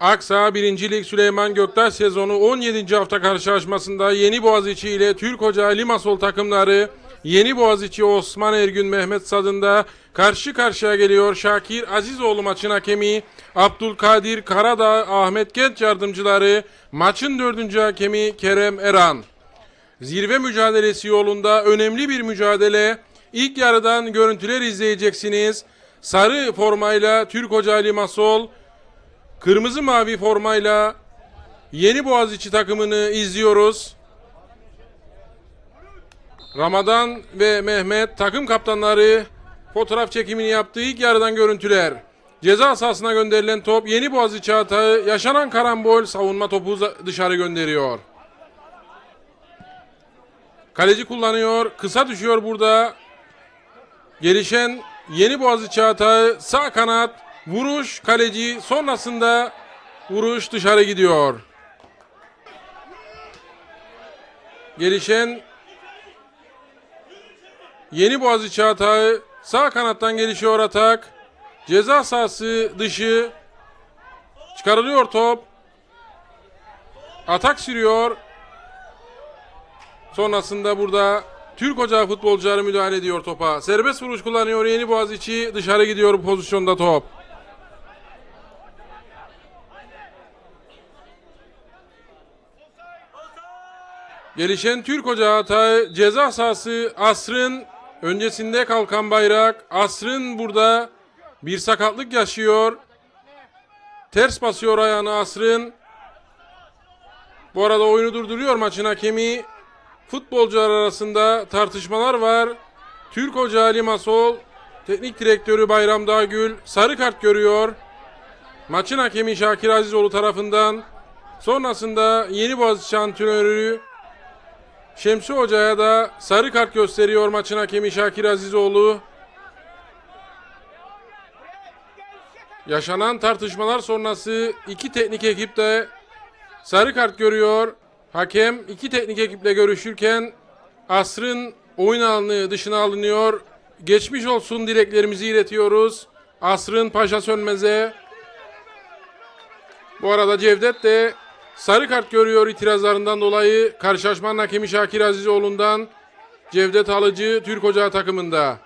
Aksa 1. Lig Süleyman Göktaş sezonu 17. hafta karşılaşmasında Yeni Boğaziçi ile Türk Hoca Limasol takımları Yeni Boğaziçi Osman Ergün Mehmet Sadında karşı karşıya geliyor. Şakir Azizoğlu maçın hakemi, Abdülkadir Karadağ Ahmet Genç yardımcıları, maçın dördüncü hakemi Kerem Eran. Zirve mücadelesi yolunda önemli bir mücadele. İlk yarıdan görüntüler izleyeceksiniz. Sarı formayla Türk Hoca Limasol, Kırmızı mavi formayla Yeni Boğaziçi takımını izliyoruz. Ramazan ve Mehmet takım kaptanları fotoğraf çekimini yaptığı ilk yarıdan görüntüler. Ceza sahasına gönderilen top Yeni Boğaziçi hatağı yaşanan karambol savunma topu dışarı gönderiyor. Kaleci kullanıyor. Kısa düşüyor burada. Gelişen Yeni Boğaziçi hatağı sağ kanat vuruş kaleci sonrasında vuruş dışarı gidiyor. Gelişen Yeni Boğaziçi hatağı sağ kanattan gelişiyor atak. Ceza sahası dışı çıkarılıyor top. Atak sürüyor. Sonrasında burada Türk Ocağı futbolcuları müdahale ediyor topa. Serbest vuruş kullanıyor Yeni Boğaziçi. Dışarı gidiyor bu pozisyonda top. Gelişen Türk Ocağı hatağı ceza sahası Asrın öncesinde kalkan bayrak. Asrın burada bir sakatlık yaşıyor. Ters basıyor ayağını Asrın. Bu arada oyunu durduruyor maçın hakemi. Futbolcular arasında tartışmalar var. Türk Hoca Ali Masol, teknik direktörü Bayram Dağgül sarı kart görüyor. Maçın hakemi Şakir Azizoğlu tarafından. Sonrasında Yeni Boğaziçi antrenörü Şemsi Hoca'ya da sarı kart gösteriyor maçın hakemi Şakir Azizoğlu. Yaşanan tartışmalar sonrası iki teknik ekip de sarı kart görüyor. Hakem iki teknik ekiple görüşürken Asr'ın oyun alanı dışına alınıyor. Geçmiş olsun dileklerimizi iletiyoruz. Asr'ın Paşa Sönmez'e. Bu arada Cevdet de sarı kart görüyor itirazlarından dolayı. Karşılaşmanın hakemi Şakir Azizoğlu'ndan Cevdet Alıcı Türk Ocağı takımında.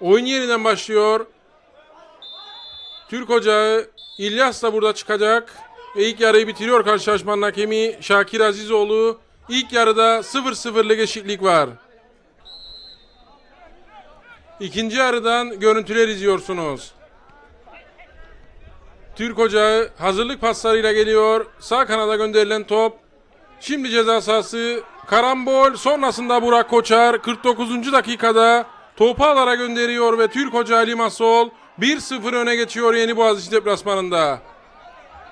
Oyun yeniden başlıyor. Türk Ocağı İlyas da burada çıkacak. Ve ilk yarıyı bitiriyor karşılaşmanın hakemi Şakir Azizoğlu. İlk yarıda 0-0'lık eşitlik var. İkinci yarıdan görüntüler izliyorsunuz. Türk Ocağı hazırlık paslarıyla geliyor. Sağ kanada gönderilen top. Şimdi ceza sahası karambol sonrasında Burak Koçar 49. dakikada topu alara gönderiyor ve Türk Ocağı Limassol 1-0 öne geçiyor Yeni Boğaziçi deplasmanında.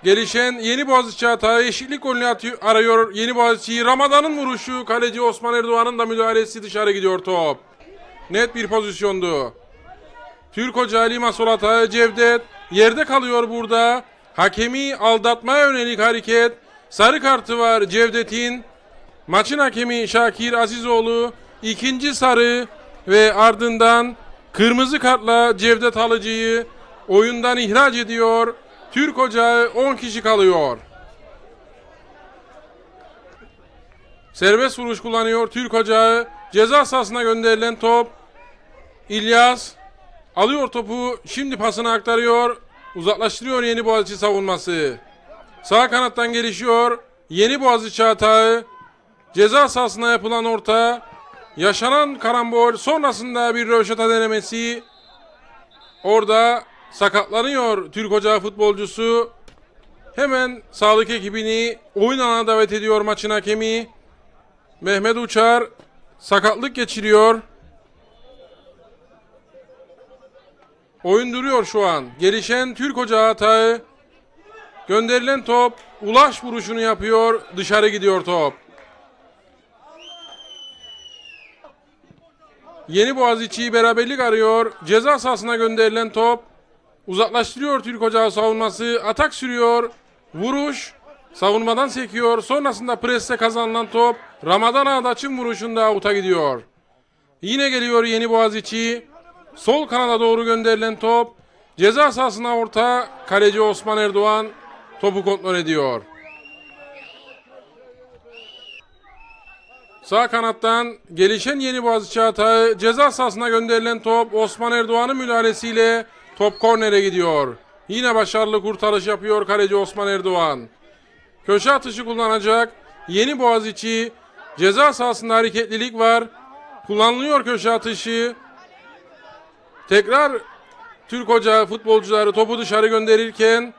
Gelişen Yeni Boğaziçi hata eşitlik golünü atıyor, arıyor Yeni Boğaziçi'yi. Ramazan'ın vuruşu kaleci Osman Erdoğan'ın da müdahalesi dışarı gidiyor top. Net bir pozisyondu. Türk Hoca Ali Masol hata Cevdet yerde kalıyor burada. Hakemi aldatmaya yönelik hareket. Sarı kartı var Cevdet'in. Maçın hakemi Şakir Azizoğlu ikinci sarı ve ardından kırmızı kartla Cevdet Alıcı'yı oyundan ihraç ediyor. Türk Ocağı 10 kişi kalıyor. Serbest vuruş kullanıyor Türk Ocağı. Ceza sahasına gönderilen top. İlyas alıyor topu. Şimdi pasını aktarıyor. Uzaklaştırıyor Yeni Boğaziçi savunması. Sağ kanattan gelişiyor. Yeni Boğaziçi hatağı. Ceza sahasına yapılan orta. Yaşanan karambol. Sonrasında bir röveşata denemesi. Orada sakatlanıyor Türk Ocağı futbolcusu. Hemen sağlık ekibini oyun alanına davet ediyor maçın hakemi. Mehmet Uçar sakatlık geçiriyor. Oyun duruyor şu an. Gelişen Türk Ocağı hatağı. Gönderilen top ulaş vuruşunu yapıyor. Dışarı gidiyor top. Yeni Boğaziçi'yi beraberlik arıyor. Ceza sahasına gönderilen top. Uzaklaştırıyor Türk Ocağı savunması. Atak sürüyor. Vuruş. Savunmadan sekiyor. Sonrasında preste kazanılan top. Ramazan Ağdaç'ın vuruşunda avuta gidiyor. Yine geliyor Yeni Boğaziçi. Sol kanada doğru gönderilen top. Ceza sahasına orta kaleci Osman Erdoğan topu kontrol ediyor. Sağ kanattan gelişen Yeni Boğaziçi hata ceza sahasına gönderilen top Osman Erdoğan'ın müdahalesiyle top kornere gidiyor. Yine başarılı kurtarış yapıyor kaleci Osman Erdoğan. Köşe atışı kullanacak. Yeni Boğaziçi ceza sahasında hareketlilik var. Kullanılıyor köşe atışı. Tekrar Türk Hoca futbolcuları topu dışarı gönderirken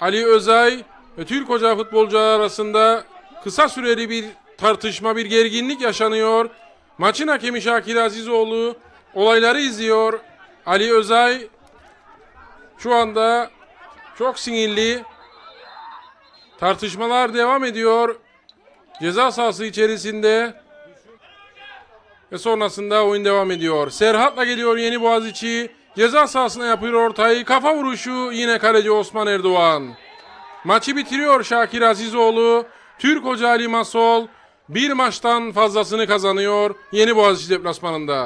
Ali Özay ve Türk Hoca futbolcuları arasında kısa süreli bir tartışma, bir gerginlik yaşanıyor. Maçın hakemi Şakir Azizoğlu olayları izliyor. Ali Özay şu anda çok sinirli. Tartışmalar devam ediyor. Ceza sahası içerisinde ve sonrasında oyun devam ediyor. Serhat'la geliyor Yeni Boğaziçi. Ceza sahasına yapıyor ortayı. Kafa vuruşu yine kaleci Osman Erdoğan. Maçı bitiriyor Şakir Azizoğlu. Türk Hoca Ali Masol bir maçtan fazlasını kazanıyor Yeni Boğaziçi deplasmanında.